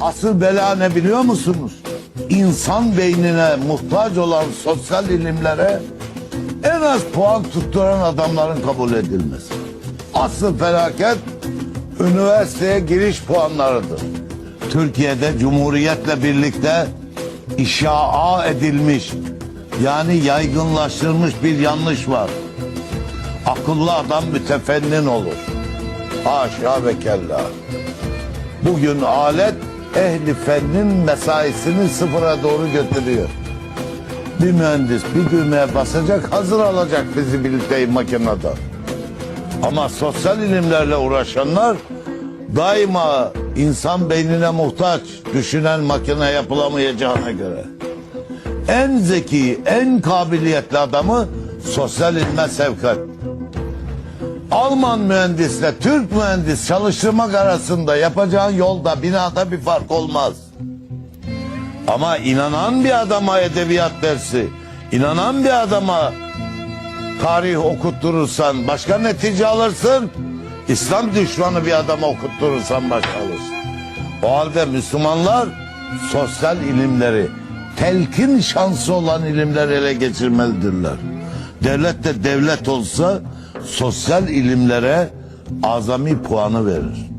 Asıl bela ne biliyor musunuz? İnsan beynine muhtaç olan sosyal ilimlere en az puan tutturan adamların kabul edilmesi. Asıl felaket üniversiteye giriş puanlarıdır. Türkiye'de Cumhuriyet'le birlikte işaa edilmiş yani yaygınlaştırılmış bir yanlış var. Akıllı adam mütefennin olur. Haşa ve kella. Bugün alet ehli fennin mesaisini sıfıra doğru götürüyor. Bir mühendis bir düğmeye basacak hazır alacak fizibiliteyi makinede. Ama sosyal ilimlerle uğraşanlar daima insan beynine muhtaç düşünen makine yapılamayacağına göre. En zeki, en kabiliyetli adamı sosyal ilme sevk et. Alman mühendisle Türk mühendis çalıştırmak arasında yapacağın yolda binada bir fark olmaz. Ama inanan bir adama edebiyat dersi, inanan bir adama tarih okutturursan başka netice alırsın. İslam düşmanı bir adama okutturursan başka alırsın. O halde Müslümanlar sosyal ilimleri, telkin şansı olan ilimler ele geçirmelidirler. Devlet de devlet olsa sosyal ilimlere azami puanı verir.